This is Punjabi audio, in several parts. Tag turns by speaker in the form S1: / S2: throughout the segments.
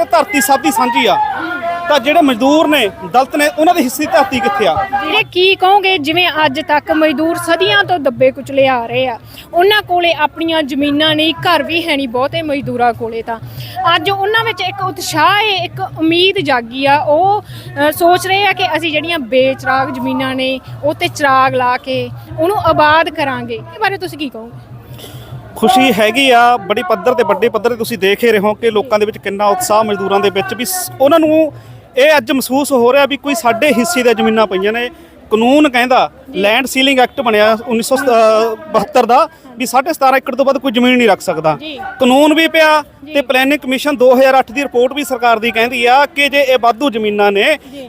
S1: ਇਹ ਧਰਤੀ ਸਭ ਦੀ ਸਾਂਝੀ ਆ। ਤਾਂ ਜਿਹੜੇ ਮਜ਼ਦੂਰ ਨੇ ਦਲਤ ਨੇ ਉਹਨਾਂ ਦੀ ਧਰਤੀ ਕਿੱਥੇ ਆ?
S2: ਜਿਹੜੇ ਕੀ ਕਹੋਗੇ? ਜਿਵੇਂ ਅੱਜ ਤੱਕ ਮਜ਼ਦੂਰ ਸਦੀਆਂ ਤੋਂ ਦੱਬੇ ਕੁਚਲੇ ਆ ਰਹੇ ਆ। ਉਹਨਾਂ ਕੋਲੇ ਆਪਣੀਆਂ ਜ਼ਮੀਨਾਂ ਨਹੀਂ ਘਰ ਵੀ ਹੈ ਨਹੀਂ ਬਹੁਤੇ ਮਜ਼ਦੂਰਾਂ ਕੋਲੇ ਤਾਂ। ਅੱਜ ਉਹਨਾਂ ਵਿੱਚ ਇੱਕ ਉਤਸ਼ਾਹ ਹੈ ਇੱਕ ਉਮੀਦ ਜਾਗੀ ਆ। ਉਹ ਅ, ਸੋਚ ਰਹੇ ਆ ਕਿ ਅਸੀਂ ਜਿਹੜੀਆਂ ਬੇਚਰਾਗ ਜ਼ਮੀਨਾਂ ਨੇ ਉਹ ਤੇ ਚਿਰਾਗ ਲਾ ਕੇ ਉਹਨੂੰ ਆਬਾਦ ਕਰਾਂਗੇ। ਇਹ ਬਾਰੇ ਤੁਸੀਂ ਕੀ ਕਹੋਗੇ?
S1: ਖੁਸ਼ੀ ਹੈਗੀ ਆ, ਬੜੀ ਪੱਧਰ ਤੇ, ਵੱਡੇ ਪੱਧਰ ਤੇ ਤੁਸੀਂ ਦੇਖ ਹੀ ਰਹੇ ਹੋ ਕਿ ਲੋਕਾਂ ਦੇ ਵਿੱਚ ਕਿੰਨਾ ਉਤਸ਼ਾਹ ਮਜ਼ਦੂਰਾਂ ਦੇ ਵਿੱਚ ਵੀ ਸ- ਉਹਨਾਂ ਨੂੰ ਇਹ ਅੱਜ ਮਹਿਸੂਸ ਹੋ ਰਿਹਾ ਵੀ ਕੋਈ ਸਾਡੇ ਹਿੱਸੇ ਦੀਆਂ ਜ਼ਮੀਨਾਂ ਪਈਆਂ ਨੇ। ਕਾਨੂੰਨ ਕਹਿੰਦਾ ਲੈਂਡ ਸੀਲਿੰਗ ਐਕਟ ਬਣਿਆ 1972 ਦਾ ਵੀ 17.5 ਏਕੜ ਤੋਂ ਵੱਧ ਕੋਈ ਜ਼ਮੀਨ ਨਹੀਂ ਰੱਖ ਸਕਦਾ। ਕਾਨੂੰਨ ਵੀ ਪਿਆ ਤੇ ਪਲੈਨਿੰਗ ਕਮਿਸ਼ਨ 2008 ਦੀ ਰਿਪੋਰਟ ਵੀ ਸਰਕਾਰ ਦੀ ਕਹਿੰਦੀ ਆ ਕਿ ਜੇ ਇਹ ਵਾਧੂ ਜ਼ਮੀਨਾਂ ਨੇ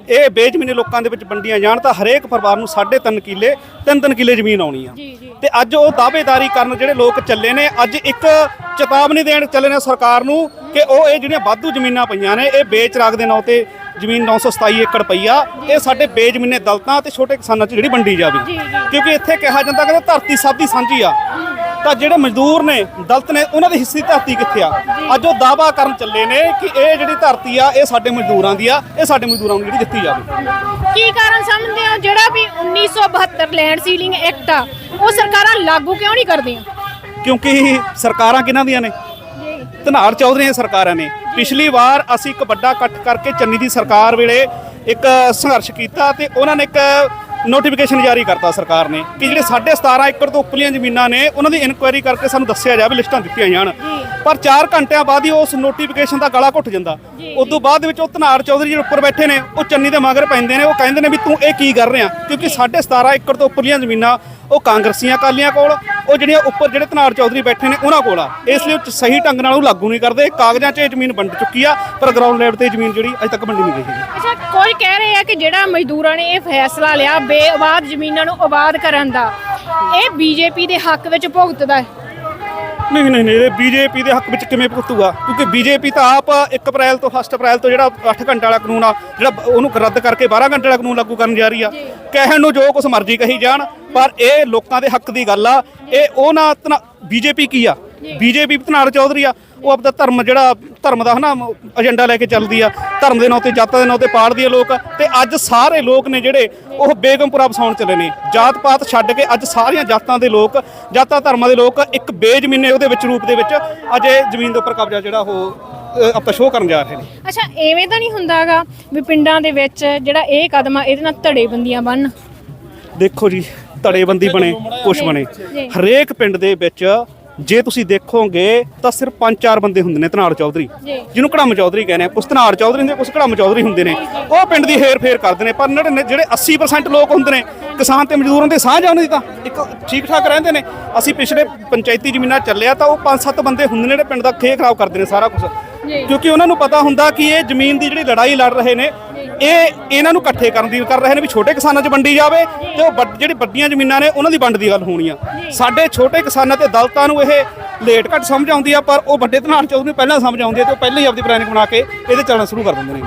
S1: ਇਹ ਬੇਜ਼ਮੀਨੇ ਲੋਕਾਂ ਦੇ ਵਿੱਚ ਵੰਡੀਆਂ ਜਾਣ ਤਾਂ ਹਰੇਕ ਪਰਿਵਾਰ ਨੂੰ 3.5 ਕਿੱਲੇ 3-3 ਕਿੱਲੇ ਜ਼ਮੀਨ ਆਉਣੀ ਆ। ਤੇ ਅੱਜ ਉਹ ਦਾਅਵੇਦਾਰੀ ਕਰਨ ਜਿਹੜੇ ਲੋਕ ਚੱਲੇ ਨੇ ਅੱਜ ਇੱਕ ਚੇਤਾਵਨੀ ਦੇਣ ਚੱਲੇ ਨੇ ਸਰਕਾਰ ਨੂੰ ਕਿ ਉਹ ਇਹ ਜਿਹੜੀਆਂ ਵਾਧੂ ਜ਼ਮੀਨਾਂ ਪਈਆਂ ਨੇ ਇਹ ਵੇਚ ਰਾਗ ਦੇ ਨਾਂ ਤੇ ਜ਼ਮੀਨ 927 ਏਕੜ ਪਈ ਆ ਇਹ ਸਾਡੇ ਬੇਜ਼ਮੀਨੇ ਦਲਤਾਂ ਤੇ ਛੋਟੇ ਕਿਸਾਨਾਂ 'ਚ ਜਿਹੜੀ ਵੰਡੀ ਜਾਵੇ। ਕਿਉਂਕਿ ਇੱਥੇ ਕਿਹਾ ਜਾਂਦਾ ਕਿ ਧਰਤੀ ਸਭ ਦੀ ਸਾਂਝੀ ਆ। ਤਾਂ ਜਿਹੜੇ ਮਜ਼ਦੂਰ ਨੇ ਦਲਤ ਨੇ ਉਹਨਾਂ ਦੀ ਹਿੱਸੀ ਧਰਤੀ ਕਿੱਥੇ ਆ? ਅੱਜ ਉਹ ਦਾਅਵਾ ਕਰਨ ਚੱਲੇ ਨੇ ਕਿ ਇਹ ਜਿਹੜੀ ਧਰਤੀ ਆ ਇਹ ਸਾਡੇ ਮਜ਼ਦੂਰਾਂ ਦੀ ਆ ਇਹ ਸਾਡੇ ਮਜ਼ਦੂਰਾਂ ਨੂੰ ਜਿਹੜੀ ਦਿੱਤੀ ਜਾਵੇ।
S2: ਕੀ ਕਾਰਨ ਸਮਝਦੇ ਹੋ? ਜਿਹੜਾ ਵੀ 1972 ਲੈਂਡ ਸੀਲਿੰਗ ਐਕਟ ਆ ਉਹ ਸਰਕਾਰਾਂ ਲਾਗੂ ਕਿਉਂ ਨਹੀਂ ਕਰਦੀਆਂ?
S1: ਕਿਉਂਕਿ ਸਰਕਾਰਾਂ ਕਿਹਨਾਂ ਦੀਆਂ ਨੇ? ਧਨਾਰ ਚੌਧਰੀ ਦੀਆਂ ਸਰਕਾਰਾਂ ਨੇ। ਪਿਛਲੀ ਵਾਰ ਅਸੀਂ ਇੱਕ ਵੱਡਾ ਇਕੱਠ ਕਰਕੇ ਚੰਨੀ ਦੀ ਸਰਕਾਰ ਵੇਲੇ ਇੱਕ ਸੰਘਰਸ਼ ਕੀਤਾ ਤੇ ਉਹਨਾਂ ਨੇ ਇੱਕ ਨੋਟੀਫਿਕੇਸ਼ਨ ਜਾਰੀ ਕਰਤਾ ਸਰਕਾਰ ਨੇ ਕਿ ਜਿਹੜੇ 17.5 ਏਕੜ ਤੋਂ ਉੱਪਰਲੀਆਂ ਜ਼ਮੀਨਾਂ ਨੇ ਉਹਨਾਂ ਦੀ ਇਨਕੁਆਇਰੀ ਕਰਕੇ ਸਾਨੂੰ ਦੱਸਿਆ ਜਾਵੇ ਲਿਸਟਾਂ ਦਿੱਤੀਆਂ ਜਾਣ। ਪਰ 4 ਘੰਟਿਆਂ ਬਾਅਦ ਹੀ ਉਸ ਨੋਟੀਫਿਕੇਸ਼ਨ ਦਾ ਗਲਾ ਘੁੱਟ ਜਾਂਦਾ। ਉਸ ਤੋਂ ਬਾਅਦ ਵਿੱਚ ਉਹ ਧਨਾਰ ਚੌਧਰੀ ਜਿਹੜੇ ਉੱਪਰ ਬੈਠੇ ਨੇ ਉਹ ਚੰਨੀ ਦੇ ਮਗਰ ਪੈਂਦੇ ਨੇ ਉਹ ਕਹਿੰਦੇ ਨੇ ਵੀ ਤੂੰ ਇਹ ਕੀ ਕਰ ਰਿਹਾ? ਕਿਉਂਕਿ 17.5 ਏਕੜ ਤੋਂ ਉੱਪਰਲੀਆਂ ਜ਼ਮੀਨਾਂ ਉਹ ਕਾਂਗਰਸੀਆਂ ਕਾਲੀਆਂ ਕੋਲ ਉਹ ਜਿਹੜੀਆਂ ਉੱਪਰ ਜਿਹੜੇ ਤਨਾਰ ਚੌਧਰੀ ਬੈਠੇ ਨੇ ਉਹਨਾਂ ਕੋਲ ਆ। ਇਸ ਲਈ ਉਹ ਸਹੀ ਢੰਗ ਨਾਲ ਉਹ ਲਾਗੂ ਨਹੀਂ ਕਰਦੇ। ਕਾਗਜ਼ਾਂ 'ਚ ਇਹ ਜ਼ਮੀਨ ਵੰਡ ਚੁੱਕੀ ਆ, ਪਰ ਗਰਾਊਂਡ ਲੈਵਲ ਤੇ ਜ਼ਮੀਨ ਜਿਹੜੀ ਅਜੇ ਤੱਕ ਵੰਡੀ ਨਹੀਂ ਗਈ ਹੈਗੀ।
S2: ਅੱਛਾ, ਕੋਈ ਕਹਿ ਰਹੇ ਆ ਕਿ ਜਿਹੜਾ ਮਜ਼ਦੂਰਾਂ ਨੇ ਇਹ ਫੈਸਲਾ ਲਿਆ, ਬੇਆਬਾਦ ਜ਼ਮੀਨਾਂ ਨੂੰ ਆਬਾਦ ਕਰਨ ਦਾ, ਇਹ ਬੀਜੇਪੀ ਦੇ ਹੱਕ ਵਿੱਚ ਭੁਗਤਦਾ ਹੈ।
S1: ਨਹੀਂ ਨਹੀਂ ਨਹੀਂ ਇਹ ਬੀਜੇਪੀ ਦੇ ਹੱਕ ਵਿੱਚ ਕਿਵੇਂ ਭੁਗਤੂਗਾ ਕਿਉਂਕਿ ਬੀਜੇਪੀ ਤਾਂ ਆਪ 1 ਅਪ੍ਰੈਲ ਤੋਂ 1 ਅਪ੍ਰੈਲ ਤੋਂ ਜਿਹੜਾ 8 ਘੰਟੇ ਵਾਲਾ ਕਾਨੂੰਨ ਆ ਜਿਹੜਾ ਉਹਨੂੰ ਰੱਦ ਕਰਕੇ 12 ਘੰਟੇ ਵਾਲਾ ਕਾਨੂੰਨ ਲਾਗੂ ਕਰਨ ਜਾ ਰਹੀ ਆ। ਕਹਿਣ ਨੂੰ ਜੋ ਕੁਝ ਮਰਜ਼ੀ ਕਹੀ ਜਾਣ ਪਰ ਇਹ ਲੋਕਾਂ ਦੇ ਹੱਕ ਦੀ ਗੱਲ ਆ। ਇਹ ਉਹ ਨਾ ਬੀਜੇਪੀ ਕੀ ਆ? ਬੀਜੇਪੀ ਧਨਾਰ ਚੌਧਰੀ ਆ ਉਹ ਆਪਦਾ ਧਰਮ ਜਿਹੜਾ ਧਰਮ ਦਾ ਹਨਾ ਏਜੰਡਾ ਲੈ ਕੇ ਚੱਲਦੀ ਆ। ਧਰਮ ਦੇ ਨਾਂ ਤੇ ਜਾਤਾਂ ਦੇ ਨਾਂ ਤੇ ਪਾੜਦੀ ਆ ਲੋਕ ਤੇ ਅੱਜ ਸਾਰੇ ਲੋਕ ਨੇ ਜਿਹੜੇ ਉਹ ਬੇਗਮਪੁਰਾ ਵਸਾਉਣ ਚੱਲੇ ਨੇ। ਜਾਤ ਪਾਤ ਛੱਡ ਕੇ ਅੱਜ ਸਾਰੀਆਂ ਜਾਤਾਂ ਦੇ ਲੋਕ ਜਾਤਾਂ ਧਰਮਾਂ ਦੇ ਲੋਕ ਇੱਕ ਬੇਜ਼ਮੀਨੇ ਉਹਦੇ ਵਿੱਚ ਰੂਪ ਦੇ ਵਿੱਚ ਅੱਜ ਇਹ ਜ਼ਮੀਨ ਦੇ ਉੱਪਰ ਕਬਜ਼ਾ ਜਿਹੜਾ ਉਹ ਆਪਾਂ ਸ਼ੋਅ ਕਰਨ ਜਾ ਰਹੇ ਨੇ।
S2: ਅੱਛਾ ਐਵੇਂ ਤਾਂ ਨਹੀਂ ਹੁੰਦਾਗਾ ਵੀ ਪਿੰਡਾਂ ਦੇ ਵਿੱਚ ਜਿਹੜਾ ਇਹ ਕਦਮ ਆ ਇਹਦੇ ਨਾਲ ਧੜੇਬੰਦੀਆਂ ਬਣ
S1: ਦੇਖੋ ਜੀ ਧੜੇਬੰਦੀ ਬਣੇ ਕੁਛ ਬਣੇ। ਹਰੇਕ ਪਿੰਡ ਦੇ ਵਿੱਚ ਜੇ ਤੁਸੀਂ ਦੇਖੋਗੇ ਤਾਂ ਸਿਰਫ ਪੰਜ ਚਾਰ ਬੰਦੇ ਹੁੰਦੇ ਨੇ ਧਨਾਰ ਚੌਧਰੀ ਜਿਹਨੂੰ ਘੜਮ ਚੌਧਰੀ ਕਹਿੰਦੇ ਆ। ਕੁਛ ਧਨਾਰ ਚੌਧਰੀ ਹੁੰਦੇ ਕੁਛ ਘੜਮ ਚੌਧਰੀ ਹੁੰਦੇ ਨੇ। ਉਹ ਪਿੰਡ ਦੀ ਹੇਰ ਫੇਰ ਕਰਦੇ ਨੇ ਪਰ ਨੜਿਨਵੇਂ ਜਿਹੜੇ 80% ਲੋਕ ਹੁੰਦੇ ਨੇ ਕਿਸਾਨ ਤੇ ਮਜ਼ਦੂਰਾਂ ਦੇ ਸਾਂਝ ਆ ਉਹਨਾਂ ਦੀ ਤਾਂ। ਇੱਕ ਠੀਕ ਠਾਕ ਰਹਿੰਦੇ ਨੇ। ਅਸੀਂ ਪਿਛਲੇ ਪੰਚਾਇਤੀ ਜ਼ਮੀਨਾਂ ਚੱਲਿਆ ਤਾਂ ਉਹ ਪੰਜ ਸੱਤ ਬੰਦੇ ਹੁੰਦੇ ਨੇ ਜਿਹੜੇ ਪਿੰਡ ਦਾ ਖੇ ਖਰਾਬ ਕਰਦੇ ਨੇ ਸਾਰਾ ਕੁਝ। ਕਿਉਂਕਿ ਉਹਨਾਂ ਨੂੰ ਪਤਾ ਹੁੰਦਾ ਕਿ ਇਹ ਜ਼ਮੀਨ ਦੀ ਜਿਹੜੀ ਲੜਾਈ ਲੜ ਰਹੇ ਨੇ ਇਹ ਇਹਨਾਂ ਨੂੰ ਇਕੱਠੇ ਕਰਨ ਦੀ ਕਰ ਰਹੇ ਨੇ ਵੀ ਛੋਟੇ ਕਿਸਾਨਾਂ 'ਚ ਵੰਡੀ ਜਾਵੇ ਤੇ ਉਹ ਵੱਡ- ਜਿਹੜੀ ਵੱਡੀਆਂ ਜ਼ਮੀਨਾਂ ਨੇ ਉਹਨਾਂ ਦੀ ਵੰਡ ਦੀ ਗੱਲ ਹੋਣੀ ਆ। ਸਾਡੇ ਛੋਟੇ ਕਿਸਾਨਾਂ ਤੇ ਦਲਤਾਂ ਨੂੰ ਇਹ ਲੇਟ ਘੱਟ ਸਮਝ ਆਉਂਦੀ ਆ ਪਰ ਉਹ ਵੱਡੇ ਧਨਾਰ ਚੌਧਰੀ ਨੂੰ ਪਹਿਲਾਂ ਸਮਝ ਆਉਂਦੀ ਆ ਤੇ ਉਹ ਪਹਿਲਾਂ ਹੀ ਆਪਦੀ ਪਲੈਨਿੰਗ ਬਣਾ ਕੇ ਇਹਦੇ ਚੱਲਣਾ ਸ਼ੁਰੂ ਕਰ ਦਿੰਦੇ ਨੇ।